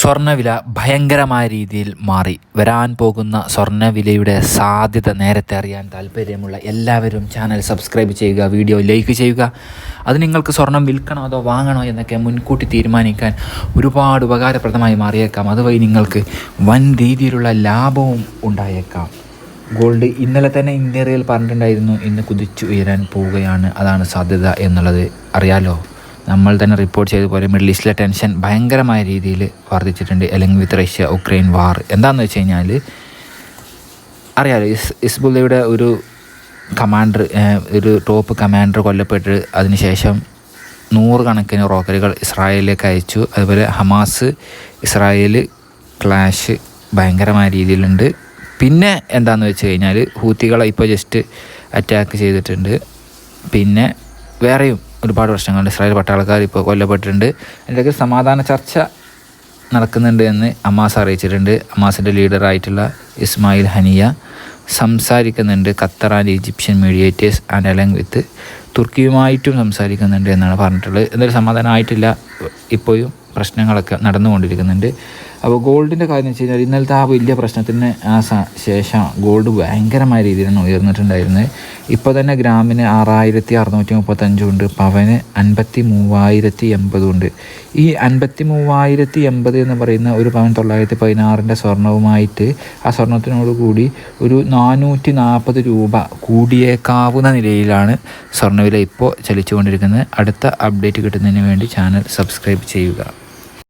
സ്വർണവില ഭയങ്കരമായ രീതിയിൽ മാറി. വരാൻ പോകുന്ന സ്വർണവിലയുടെ സാധ്യത നേരത്തെ അറിയാൻ താല്പര്യമുള്ള എല്ലാവരും ചാനൽ സബ്സ്ക്രൈബ് ചെയ്യുക വീഡിയോ ലൈക്ക് ചെയ്യുക. അത് നിങ്ങൾക്ക് സ്വർണം വിൽക്കണോ അതോ വാങ്ങണോ എന്നൊക്കെ മുൻകൂട്ടി തീരുമാനിക്കാൻ ഒരുപാട് ഉപകാരപ്രദമായി മാറിയേക്കാം. അതുവഴി നിങ്ങൾക്ക് വൻ രീതിയിലുള്ള ലാഭവും ഉണ്ടായേക്കാം. ഗോൾഡ് ഇന്നലെ തന്നെ ഇന്ത്യയിൽ പറഞ്ഞിട്ടുണ്ടായിരുന്നു ഇന്ന് കുതിച്ചു ഉയരാൻ പോവുകയാണ് അതാണ് സാധ്യത എന്നുള്ളത് അറിയാലോ? നമ്മൾ തന്നെ റിപ്പോർട്ട് ചെയ്ത പോലെ മിഡിൽ ഈസ്റ്റിലെ ടെൻഷൻ ഭയങ്കരമായ രീതിയിൽ വർദ്ധിച്ചിട്ടുണ്ട്. അല്ലെങ്കിൽ വിത്ത് റഷ്യ ഉക്രൈൻ വാർ എന്താണെന്ന് വെച്ച് കഴിഞ്ഞാൽ അറിയാലോ ഇസ് ഇസ്ബുല്ലയുടെ ഒരു കമാൻഡർ ഒരു ടോപ്പ് കമാൻഡർ കൊല്ലപ്പെട്ട് അതിനുശേഷം നൂറുകണക്കിന് റോക്കറ്റുകൾ ഇസ്രായേലിലേക്ക് അയച്ചു. അതുപോലെ ഹമാസ് ഇസ്രായേൽ ക്ലാഷ് ഭയങ്കരമായ രീതിയിലുണ്ട്. പിന്നെ എന്താണെന്ന് വെച്ച് കഴിഞ്ഞാൽ ഹൂത്തികളെ ഇപ്പോൾ ജസ്റ്റ് അറ്റാക്ക് ചെയ്തിട്ടുണ്ട്. പിന്നെ വേറെയും ഒരുപാട് പ്രശ്നങ്ങളുണ്ട് ഇസ്രായേൽ പട്ടാളക്കാർ ഇപ്പോൾ കൊല്ലപ്പെട്ടിട്ടുണ്ട്. അതിന്റെയൊക്കെ സമാധാന ചർച്ച നടക്കുന്നുണ്ട് എന്ന് അമാസ് അറിയിച്ചിട്ടുണ്ട്. അമാസിന്റെ ലീഡറായിട്ടുള്ള ഇസ്മായിൽ ഹനിയ സംസാരിക്കുന്നുണ്ട്. Qatar and Egyptian mediators and along with തുർക്കിയുമായിട്ടും സംസാരിക്കുന്നുണ്ട് എന്നാണ് പറഞ്ഞിട്ടുള്ളത്. എന്തായാലും സമാധാനമായിട്ടില്ല. ഇപ്പോഴും പ്രശ്നങ്ങളൊക്കെ നടന്നുകൊണ്ടിരിക്കുന്നുണ്ട്. അപ്പോൾ ഗോൾഡിന്റെ കാര്യം വെച്ച് കഴിഞ്ഞാൽ ഇന്നലത്തെ ആ വലിയ പ്രശ്നത്തിന് ആ ശേഷം ഗോൾഡ് ഭയങ്കരമായ രീതിയിലാണ് ഉയർന്നിട്ടുണ്ടായിരുന്നത്. ഇപ്പോൾ തന്നെ ഗ്രാമിന് ആറായിരത്തി അറുന്നൂറ്റി മുപ്പത്തഞ്ചുണ്ട് പവന് അൻപത്തി മൂവായിരത്തി എൺപതുണ്ട് ഈ അൻപത്തി മൂവായിരത്തി എൺപത് എന്ന് പറയുന്ന ഒരു പവൻ തൊള്ളായിരത്തി പതിനാറിന്റെ സ്വർണവുമായിട്ട് ആ സ്വർണത്തിനോട് കൂടി ഒരു നാനൂറ്റി നാൽപ്പത് രൂപ കൂടിയേക്കാവുന്ന നിലയിലാണ് സ്വർണവില ഇപ്പോൾ ചലിച്ചുകൊണ്ടിരിക്കുന്നത്. അടുത്ത അപ്ഡേറ്റ് കിട്ടുന്നതിന് വേണ്ടി ചാനൽ സബ്സ്ക്രൈബ് ചെയ്യുക.